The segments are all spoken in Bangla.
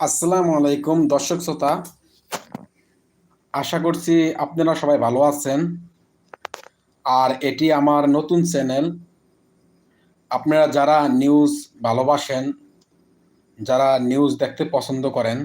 আসসালামু আলাইকুম, দর্শক শ্রোতা। আশা করছি আপনারা সবাই ভালো আছেন। আর এটি আমার নতুন চ্যানেল। আপনারা যারা নিউজ ভালোবাসেন, যারা নিউজ দেখতে পছন্দ করেন,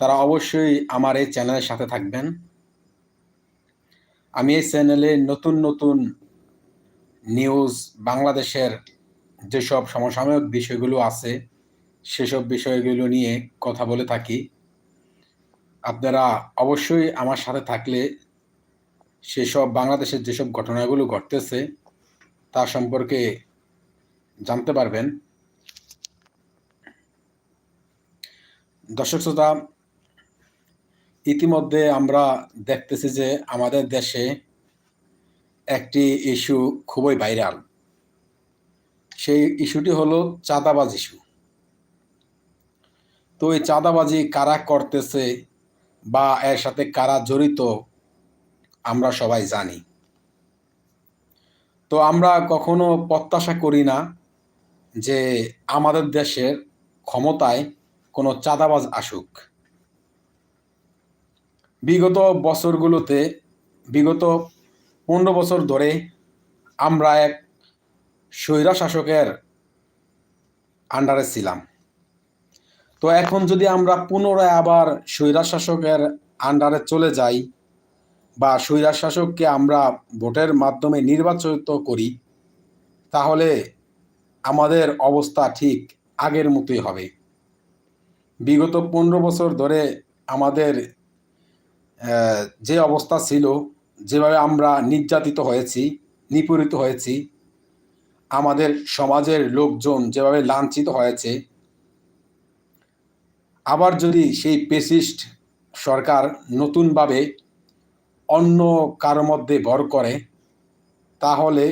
তারা অবশ্যই আমার এই চ্যানেলের সাথে থাকবেন। আমি এই চ্যানেলে নতুন নতুন নিউজ, বাংলাদেশের যেসব সমসাময়িক বিষয়গুলো আছে সেসব বিষয়গুলো নিয়ে কথা বলে থাকি। আপনারা অবশ্যই আমার সাথে থাকলে সেসব বাংলাদেশের যেসব ঘটনাগুলো ঘটতেছে, তা সম্পর্কে জানতে পারবেন। দর্শক শ্রোতা, ইতিমধ্যে আমরা দেখতেছি যে আমাদের দেশে একটি ইস্যু খুবই ভাইরাল। সেই ইস্যুটি হলো চাঁদাবাজ ইস্যু। তো এই চাঁদাবাজি কারা করতেছে বা এর সাথে কারা জড়িত, আমরা সবাই জানি। তো আমরা কখনো প্রত্যাশা করি না যে আমাদের দেশের ক্ষমতায় কোনো চাঁদাবাজ আসুক। বিগত বছরগুলোতে, বিগত পনেরো বছর ধরে আমরা এক স্বৈরা শাসকের আন্ডারে ছিলাম। তো এখন যদি আমরা পুনরায় আবার স্বৈরা শাসকের আন্ডারে চলে যাই বা স্বৈরা শাসককে আমরা ভোটের মাধ্যমে নির্বাচিত করি, তাহলে আমাদের অবস্থা ঠিক আগের মতোই হবে। বিগত পনেরো বছর ধরে আমাদের যে অবস্থা ছিল, যেভাবে আমরা নির্যাতিত হয়েছি, নিপীড়িত হয়েছি, আমাদের সমাজের লোকজন যেভাবে লাঞ্ছিত হয়েছে আবার যদি সেই পেসিস্ট সরকার নতুনভাবে অন্য কারও মধ্যে ভর করে, তাহলে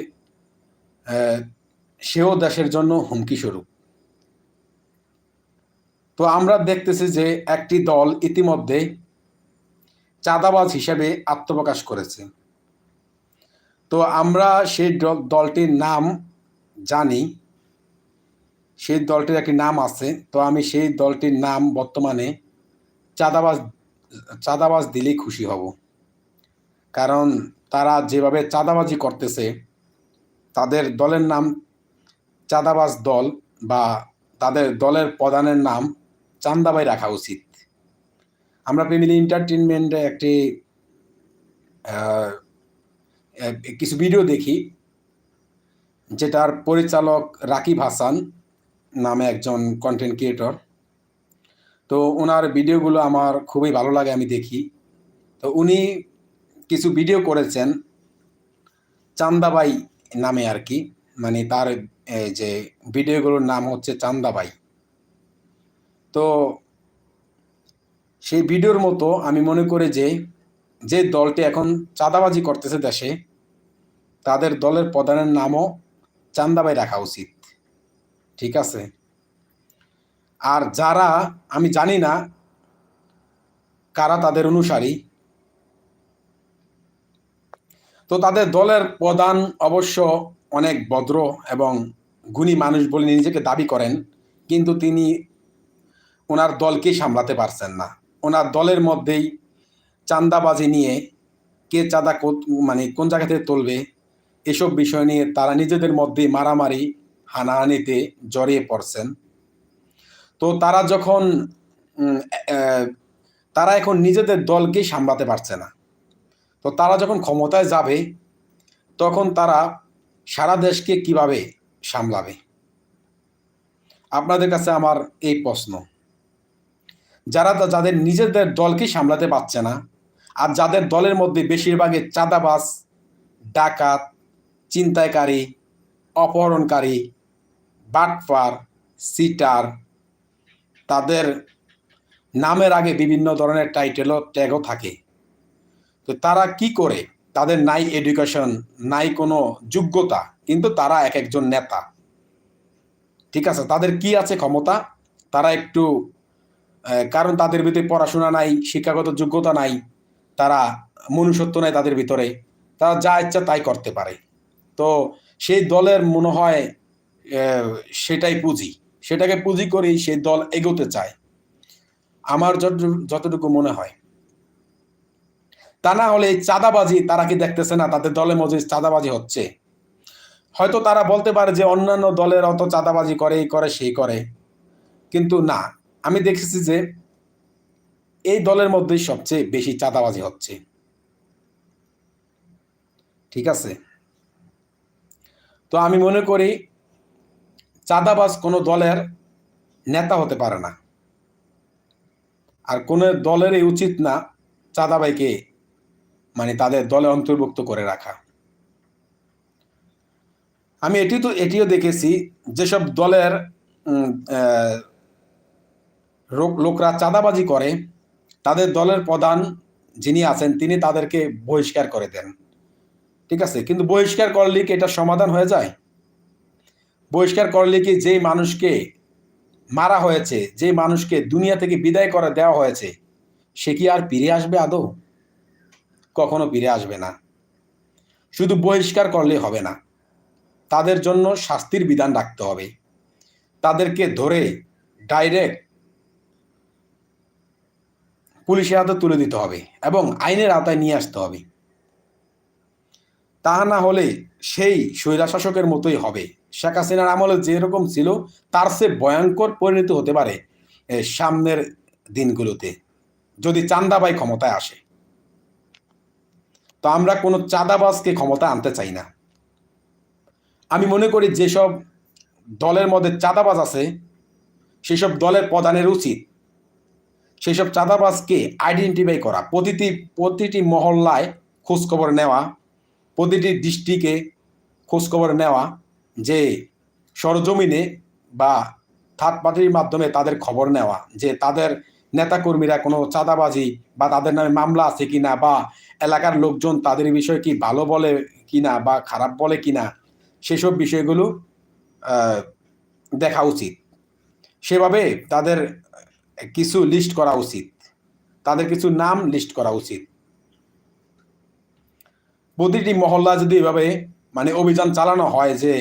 সেও দেশের জন্য হুমকি স্বরূপ। তো আমরা দেখতেছি যে একটি দল ইতিমধ্যে চাঁদাবাজ হিসেবে আত্মপ্রকাশ করেছে। তো আমরা সেই দলটির নাম জানি। সেই দলটির একটি নাম আছে। তো আমি সেই দলটির নাম বর্তমানে চাঁদাবাজ চাঁদাবাজ দিলেই খুশি হব। কারণ তারা যেভাবে চাঁদাবাজি করতেছে, তাদের দলের নাম চাঁদাবাজ দল বা তাদের দলের প্রধানের নাম চান্দাবাই রাখা উচিত। আমরা ফ্যামিলি এন্টারটেনমেন্টে একটি কিছু ভিডিও দেখি, যেটার পরিচালক রাকিব হাসান নামে একজন কন্টেন্ট ক্রিয়েটর তো ওনার ভিডিওগুলো আমার খুবই ভালো লাগে, আমি দেখি। তো উনি কিছু ভিডিও করেছেন চান্দাবাই নামে আর কি মানে তার যে ভিডিওগুলোর নাম হচ্ছে চান্দাবাই। তো সেই ভিডিওর মতো আমি মনে করি যে যে দলটি এখন চাঁদাবাজি করতেছে দেশে, তাদের দলের প্রধানের নামও চান্দাবাই রাখা উচিত। ঠিক আছে? আর যারা, আমি জানি না কারা তাদের অনুসারী। তো তাদের দলের প্রধান অবশ্য অনেক ভদ্র এবং গুণী মানুষ বলে নিজেকে দাবি করেন, কিন্তু তিনি ওনার দলকে সামলাতে পারছেন না। ওনার দলের মধ্যেই চাঁদাবাজি নিয়ে কে চাঁদা মানে কোন জায়গা থেকে তুলবে, এসব বিষয় নিয়ে তারা নিজেদের মধ্যে মারামারি হানাহানিতে জড়িয়ে পড়ছেন। তো তারা যখন তারা এখন নিজেদের দলকেই সামলাতে পারছে না। তো তারা যখন ক্ষমতায় যাবে, তখন তারা সারা দেশকে কীভাবে সামলাবে? আপনাদের কাছে আমার এই প্রশ্ন। যারা যাদের নিজেদের দলকে সামলাতে পারছে না, আর যাদের দলের মধ্যে বেশিরভাগই চাঁদাবাস ডাকাত চিন্তায়কারী অপহরণকারী বাটফার, সিটার, তাদের নামের আগে বিভিন্ন ধরনের টাইটেলও ট্যাগও থাকে। তো তারা কি করে? তাদের নাই এডুকেশন নাই কোনো যোগ্যতা, কিন্তু তারা এক একজন নেতা। ঠিক আছে? তাদের কি আছে ক্ষমতা? তারা একটু কারণ তাদের ভিতরে পড়াশোনা নাই, শিক্ষাগত যোগ্যতা নাই, তারা মনুষ্যত্ব নাই তাদের ভিতরে, তারা যা ইচ্ছা তাই করতে পারে। তো সেই দলের মনে হয় সেটাই পুঁজি। সেটাকে পুঁজি করেই সেই দল এগোতে চায়। আমার যত- যতটুকু মনে হয়। তা না হলে চাঁদাবাজি তারা কি দেখতেছে না? তাদের দলের মধ্যে চাঁদাবাজি হচ্ছে। হয়তো তারা বলতে পারে যে অন্যান্য দলের অত চাঁদাবাজি করে, এই করে, সেই করে। কিন্তু না। আমি দেখেছি যে এই দলের মধ্যেই সবচেয়ে বেশি চাঁদাবাজি হচ্ছে। ঠিক আছে? তো আমি মনে করি চাঁদাবাজ কোনো দলের নেতা হতে পারে না। আর কোনো দলেরই উচিত না চাঁদাবাইকে মানে তাদের দলে অন্তর্ভুক্ত করে রাখা। আমি এটি তো এটিও দেখেছি যেসব দলের লোক- লোকরা চাঁদাবাজি করে, তাদের দলের প্রধান যিনি আছেন, তিনি তাদেরকে বহিষ্কার করে দেন। ঠিক আছে? কিন্তু বহিষ্কার করলে কি এটা সমাধান হয়ে যায়? বহিষ্কার করলে কি যেই মানুষকে মারা হয়েছে যে মানুষকে দুনিয়া থেকে বিদায় করে দেওয়া হয়েছে, সে কি আর ফিরে আসবে আদৌ? কখনো ফিরে আসবে না। শুধু বহিষ্কার করলে হবে না। তাদের জন্য শাস্তির বিধান রাখতে হবে। তাদেরকে ধরে ডাইরেক্ট পুলিশের হাতে তুলে দিতে হবে এবং আইনের আওতায় নিয়ে আসতে হবে। তা না হলে সেই স্বৈরাশাসকের মতোই হবে। শেখ হাসিনার আমলে যেরকম ছিল, তার সে ভয়ঙ্কর পরিণত হতে পারে সামনের দিনগুলোতে, যদি চান্দাবাই ক্ষমতায় আসে। তো আমরা কোনো চাঁদাবাজকে ক্ষমতা আনতে চাই না। আমি মনে করি যেসব দলের মধ্যে চাঁদাবাজ আছে, সেসব দলের প্রধানের উচিত। সেসব চাঁদাবাজকে আইডেন্টিফাই করা, প্রতিটি প্রতিটি মহল্লায় খোঁজখবর নেওয়া, প্রতিটি ডিস্ট্রিক্টে খোঁজখবর নেওয়া যে সরজমিনে বা থার্ড পার্টির মাধ্যমে তাদের খবর নেওয়া, যে তাদের নেতাকর্মীরা কোনো চাঁদাবাজি বা তাদের নামে মামলা আছে কি না বা এলাকার লোকজন তাদের বিষয়ে কি ভালো বলে কিনা বা খারাপ বলে কি না সেসব বিষয়গুলো দেখা উচিত। সেভাবে তাদের কিছু লিস্ট করা উচিত। তাদের কিছু নাম লিস্ট করা উচিত। প্রতিটি মহল্লা যদি এভাবে মানে অভিযান চালানো হয় যে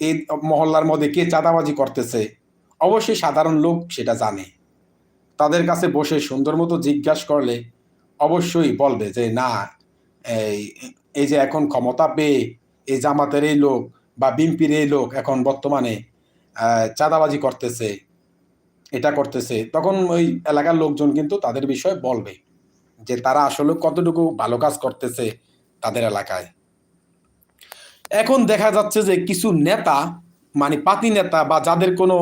এই মহল্লার মধ্যে কে চাঁদাবাজি করতেছে, অবশ্যই সাধারণ লোক সেটা জানে। তাদের কাছে বসে সুন্দর মতো জিজ্ঞাসা করলে অবশ্যই বলবে যে, না, এই এই যে এখন ক্ষমতা পেয়ে এই জামাতের এই লোক বা বিএনপির এই লোক এখন বর্তমানে চাঁদাবাজি করতেছে, এটা করতেছে। তখন ওই এলাকার লোকজন কিন্তু তাদের বিষয়ে বলবে যে, তারা আসলে কতটুকু ভালো কাজ করতেছে তাদের এলাকায়? এখন দেখা যাচ্ছে যে কিছু নেতা মানে পাতি নেতা বা যাদের কোনো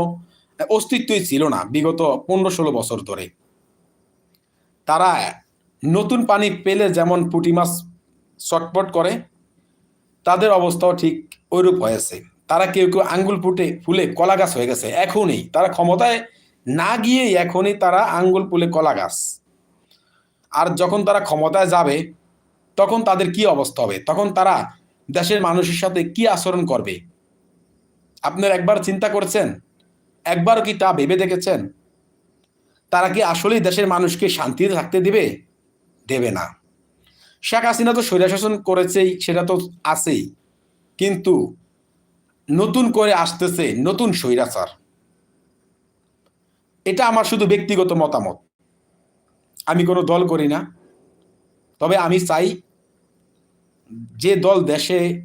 অস্তিত্বই ছিল না বিগত পনেরো ষোলো বছর ধরে, তারা নতুন পানি পেলে যেমন পুঁটি মাছ চটপট করে, তাদের অবস্থাও ঠিক ওইরূপ হয়েছে। তারা কেউ কেউ আঙ্গুল ফুটে ফুলে কলা গাছ হয়ে গেছে, এখনই। তারা ক্ষমতায় না গিয়েই এখনই তারা আঙ্গুল ফুলে কলা গাছ। আর যখন তারা ক্ষমতায় যাবে, তখন তাদের কি অবস্থা হবে? তখন তারা দেশের মানুষের সাথে কি আচরণ করবে? আপনার একবার চিন্তা করেছেন? একবার কি তা ভেবে দেখেছেন? তারা কি আসলেই দেশের মানুষকে শান্তিতে থাকতে দিবে? দেবে না। শেখ হাসিনা তো স্বৈরাশাসন করেছেই, সেটা তো আছেই। কিন্তু নতুন করে আসতেছে নতুন স্বৈরাচার। এটা আমার শুধু ব্যক্তিগত মতামত। আমি কোনো দল করি না। তবে আমি চাই যে দল দেশে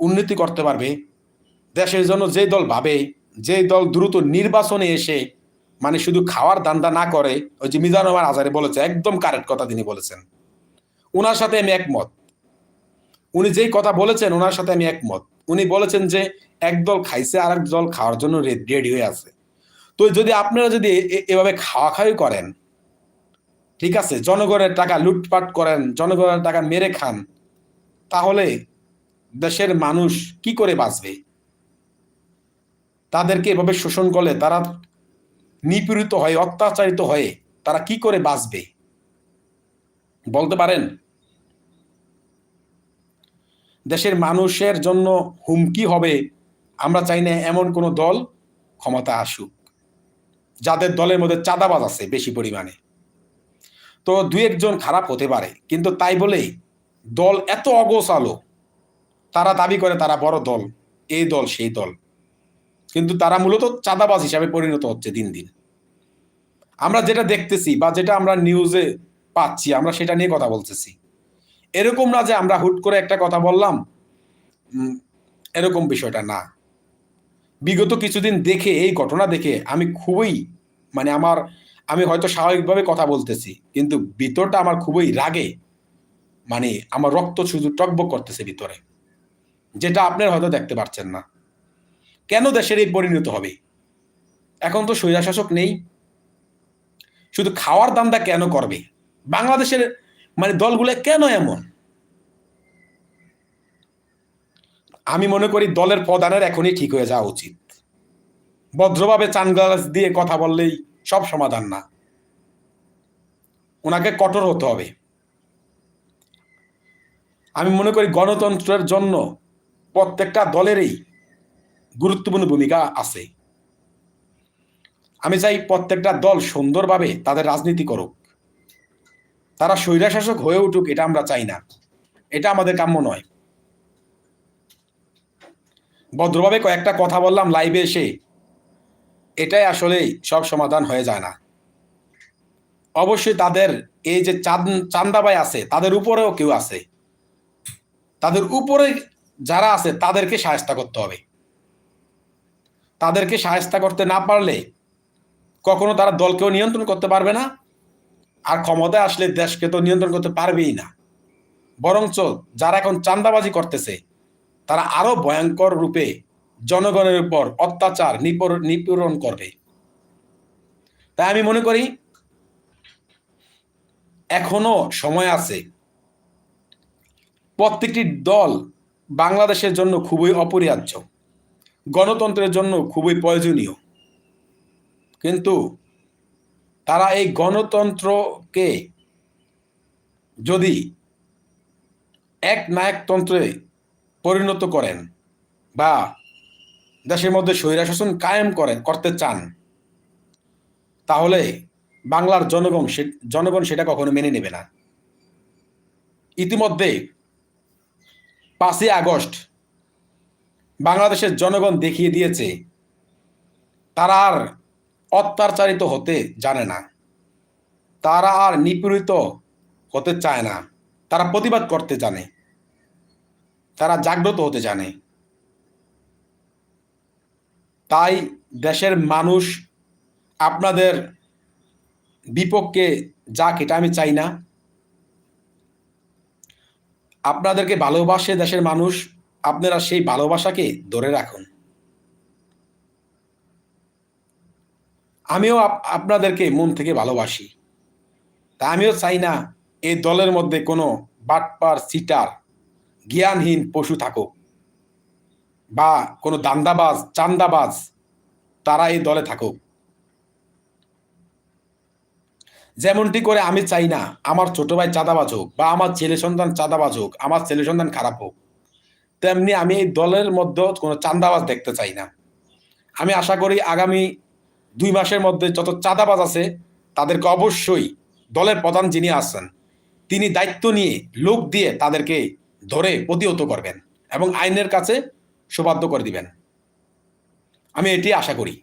উন্নতি করতে পারবে, দেশের জন্য যে দল ভাবে, যে দল দ্রুত নির্বাচনে এসে মানে শুধু খাওয়ার দান্দা না করে, ওই যে মিজান রহমান আজারে বলেছে, একদম কারেক্ট কথা তিনি বলেছেন। ওনার সাথে আমি একমত। উনি যেই কথা বলেছেন ওনার সাথে আমি একমত। উনি বলেছেন যে এক দল খাইছে আর এক দল খাওয়ার জন্য রেডি হয়ে আছে। তো যদি আপনারা যদি এভাবে খাওয়া খাওয়াই করেন, ঠিক আছে, জনগণের টাকা লুটপাট করেন, জনগণের টাকা মেরে খান তাহলে দেশের মানুষ কি করে বাঁচবে? তাদেরকে এভাবে শোষণ করলে তারা নিপীড়িত হয়ে, অত্যাচারিত হয়ে তারা কি করে বাঁচবে? বলতে পারেন, দেশের মানুষের জন্য হুমকি হবে, আমরা চাই না এমন কোনো দল ক্ষমতা আসুক, যাদের দলের মধ্যে চাঁদাবাজ আছে বেশি পরিমাণে। তো দুই একজন খারাপ হতে পারে, কিন্তু তাই বলেই দল এত অগোছালো, তারা দাবি করে তারা বড় দল, এই দল, সেই দল। কিন্তু তারা মূলত চাঁদাবাজ হিসাবে পরিণত হচ্ছে দিন দিন। আমরা যেটা দেখতেছি বা যেটা আমরা নিউজে পাচ্ছি, আমরা সেটা নিয়ে কথা বলতেছি। এরকম না যে আমরা হুট করে একটা কথা বললাম এরকম বিষয়টা না। বিগত কিছুদিন দেখে, এই ঘটনা দেখে আমি খুবই মানে আমার, আমি হয়তো স্বাভাবিকভাবে কথা বলতেছি, কিন্তু ভিতরটা আমার খুবই রাগে। মানে আমার রক্ত শুধু টকবক করতেছে ভিতরে, যেটা আপনার হয়তো দেখতে পাচ্ছেন না। কেন দেশের এই পরিণত হবে? এখন তো স্বৈরাশাসক নেই। শুধু খাওয়ার দান্দা কেন করবে? বাংলাদেশের মানে দলগুলো কেন এমন? আমি মনে করি দলের প্রধানের এখনই ঠিক হয়ে যাওয়া উচিত। ভদ্রভাবে চান গ্লাস দিয়ে কথা বললেই সব সমাধান না। ওনাকে কঠোর হতে হবে। আমি মনে করি গণতন্ত্রের জন্য প্রত্যেকটা দলেরই গুরুত্বপূর্ণ ভূমিকা আছে। আমি চাই প্রত্যেকটা দল সুন্দরভাবে তাদের রাজনীতি করুক। তারা স্বৈরাশাসক হয়ে উঠুক এটা আমরা চাই না। এটা আমাদের কাম্য নয়। ভদ্রভাবে কয়েকটা কথা বললাম লাইভে এসে। এটাই আসলে সব সমাধান হয়ে যায় না। অবশ্যই তাদের এই যে চাঁদ চান্দাবাই আছে, তাদের উপরেও কেউ আছে। তাদের উপরে যারা আছে, তাদেরকে সাহায্য করতে হবে। তাদেরকে সাহায্য করতে না পারলে কখনো তারা দলকেও নিয়ন্ত্রণ করতে পারবে না, আর ক্ষমতায় আসলে দেশকে তো নিয়ন্ত্রণ করতে পারবেই না। বরঞ্চ যারা এখন চান্দাবাজি করতেছে, তারা আরও ভয়ঙ্কর রূপে জনগণের উপর অত্যাচার নিপীড়ন করবে। তাই আমি মনে করি, এখনও সময় আছে প্রত্যেকটি দল বাংলাদেশের জন্য খুবই অপরিহার্য। গণতন্ত্রের জন্য খুবই প্রয়োজনীয়। কিন্তু তারা এই গণতন্ত্রকে যদি এক নায়কতন্ত্রে পরিণত করেন বা দেশের মধ্যে স্বৈরাশাসন কায়েম করেন, করতে চান, তাহলে বাংলার জনগণ জনগণ সেটা কখনো মেনে নেবে না। ইতিমধ্যে পাঁচই আগস্ট বাংলাদেশের জনগণ দেখিয়ে দিয়েছে, তারা আর অত্যাচারিত হতে জানে না। তারা আর নিপীড়িত হতে চায় না। তারা প্রতিবাদ করতে জানে। তারা জাগ্রত হতে জানে। তাই দেশের মানুষ আপনাদের বিপক্ষে যাক এটা আমি চাই না। আপনাদেরকে ভালোবাসে দেশের মানুষ, আপনারা সেই ভালোবাসাকে ধরে রাখুন। আমিও আপনাদেরকে মন থেকে ভালোবাসি। তা আমিও চাই না এই দলের মধ্যে কোনো বাটপার, সিটার, জ্ঞানহীন পশু থাকুক বা কোনো দান্দাবাজ, চান্দাবাজ, তারা এই দলে থাকুক। যেমনটি করে আমি চাই না, আমার ছোট ভাই চাঁদাবাজ হোক বা আমার ছেলে সন্তান চাঁদাবাজ হোক, আমার ছেলে সন্তান খারাপ হোক, তেমনি আমি এই দলের মধ্যে কোনো চান্দাবাজ দেখতে চাই না। আমি আশা করি আগামী দুই মাসের মধ্যে যত চাঁদাবাজ আছে, তাদেরকে অবশ্যই দলের প্রধান যিনি আছেন, তিনি দায়িত্ব নিয়ে, লোক দিয়ে তাদেরকে ধরে প্রতিহত করবেন এবং আইনের কাছে সুবাধ্য করে দিবেন। আমি এটি আশা করি।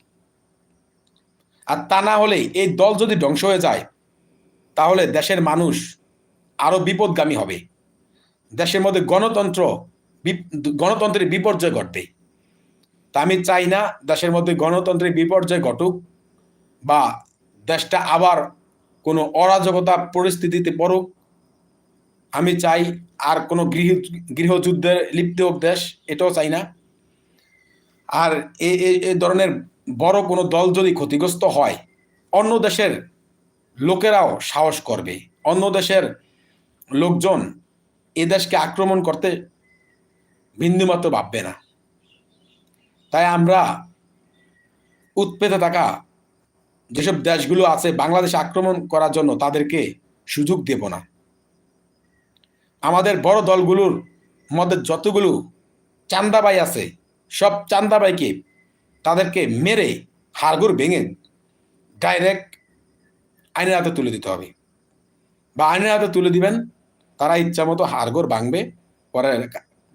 আর তা না হলে এই দল যদি ধ্বংস হয়ে যায় তাহলে দেশের মানুষ আরও বিপদগামী হবে। দেশের মধ্যে গণতন্ত্র গণতন্ত্রের বিপর্যয় ঘটবে। তা আমি চাই না দেশের মধ্যে গণতন্ত্রের বিপর্যয় ঘটুক বা দেশটা আবার কোনো অরাজকতা পরিস্থিতিতে পড়ুক। আমি চাই আর কোনো গৃহ গৃহযুদ্ধে লিপ্ত হোক দেশ, এটাও চাই না। আর এই ধরনের বড় কোনো দল যদি ক্ষতিগ্রস্ত হয়, অন্য দেশের লোকেরাও সাহস করবে। অন্য দেশের লোকজন এ দেশকে আক্রমণ করতে বিন্দুমাত্র ভাববে না। তাই আমরা উৎপেতে থাকা যেসব দেশগুলো আছে, বাংলাদেশ আক্রমণ করার জন্য তাদেরকে সুযোগ দেব না। আমাদের বড় দলগুলোর মধ্যে যতগুলো চান্দাবাই আছে, সব চান্দাবাইকে তাদেরকে মেরে হাড়গুড় ভেঙে ডাইরেক্ট আইনের হাতে তুলে দিতে হবে। বা আইনের হাতে তুলে দিবেন, তারা ইচ্ছা মতো হাড়গোড় ভাঙবে, পরে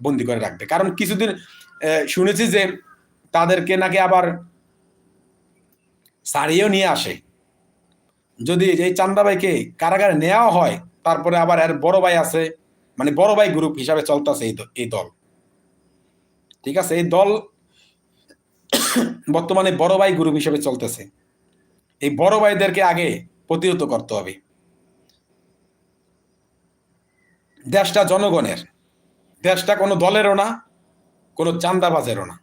বন্দি করে রাখবে। কারণ কিছুদিন শুনেছি যে তাদেরকে নাকি আবার সারিয়েও নিয়ে আসে। যদি এই চান্দাবাইকে কারাগারে নেওয়া হয়, তারপরে আবার এর বড় ভাই আছে মানে বড় ভাই গ্রুপ হিসাবে চলতেছে এই দল। ঠিক আছে? এই দল বর্তমানে বড় ভাই গ্রুপ হিসেবে চলতেছে। এই বড় ভাইদেরকে আগে প্রতিহত করতে হবে। দেশটা জনগণের। দেশটা কোনো দলেরও না, কোনো চান্দাবাজেরও না।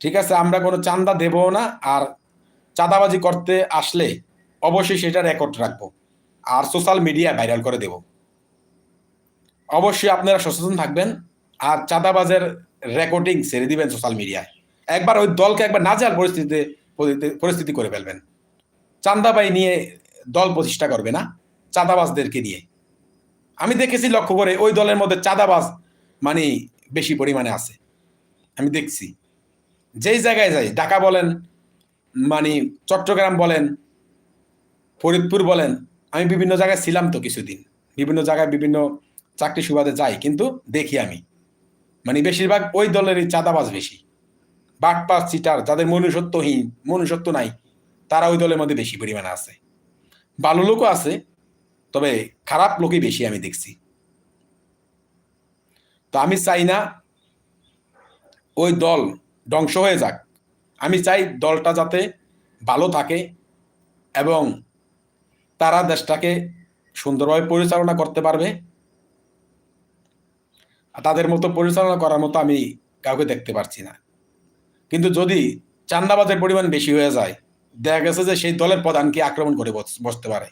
ঠিক আছে, আমরা কোনো চান্দা দেবও না, আর চাঁদাবাজি করতে আসলে অবশ্যই সেটা রেকর্ড রাখব, আর সোশ্যাল মিডিয়া ভাইরাল করে দেব। অবশ্যই আপনারা সচেতন থাকবেন, আর চাঁদাবাজের রেকর্ডিং ছেড়ে দিবেন সোশ্যাল মিডিয়ায় একবার ওই দলকে একবার নাজাল পরিস্থিতিতে পরিস্থিতি করে ফেলবেন। চান্দাবাই নিয়ে দল প্রতিষ্ঠা করবে না, চাঁদাবাজদেরকে নিয়ে। আমি দেখেছি লক্ষ্য করে ওই দলের মধ্যে চাঁদাবাজ মানে বেশি পরিমাণে আছে। আমি দেখছি। যেই জায়গায় যাই, ঢাকা বলেন মানে চট্টগ্রাম বলেন, ফরিদপুর বলেন, আমি বিভিন্ন জায়গায় ছিলাম তো কিছুদিন। বিভিন্ন জায়গায় বিভিন্ন চাকরি সুবাদে যাই, কিন্তু দেখি আমি। মানে বেশিরভাগ ওই দলেরই চাঁদাবাজ বেশি। বাটপাস চিটার, যাদের মনুষ্যত্বহীন, মনুষ্যত্ব নাই। তারা ওই দলের মধ্যে বেশি পরিমাণে আছে। ভালো লোকও আছে, তবে খারাপ লোকই বেশি আমি দেখছি। তো আমি চাই না ওই দল ধ্বংস হয়ে যাক। আমি চাই দলটা যাতে ভালো থাকে এবং তারা দেশটাকে সুন্দরভাবে পরিচালনা করতে পারবে। তাদের মতো পরিচালনা করার মতো আমি কাউকে দেখতে পারছি না। কিন্তু যদি চান্দাবাজের পরিমাণ বেশি হয়ে যায় দেখা গেছে যে সেই দলের প্রধানকে আক্রমণ করে বস- বসতে পারে।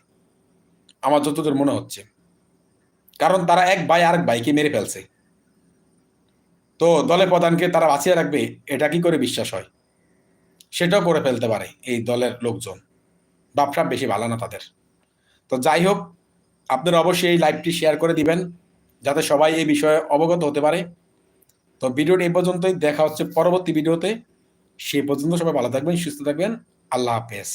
আমার যতদূর মনে হচ্ছে। কারণ তারা এক ভাই আরেক ভাইকে মেরে ফেলছে। তো দলের প্রধানকে তারা বাঁচিয়ে রাখবে, এটা কি করে বিশ্বাস হয়? সেটাও করে ফেলতে পারে এই দলের লোকজন। ব্যবসা বেশি ভালো না তাদের। তো যাই হোক, আপনারা অবশ্যই এই লাইভটি শেয়ার করে দিবেন, যাতে সবাই এই বিষয়ে অবগত হতে পারে। তো ভিডিওটি এ পর্যন্তই। দেখা হচ্ছে পরবর্তী ভিডিওতে। সে পর্যন্ত সবাই ভালো থাকবেন, সুস্থ থাকবেন। আল্লাহ হাফেজ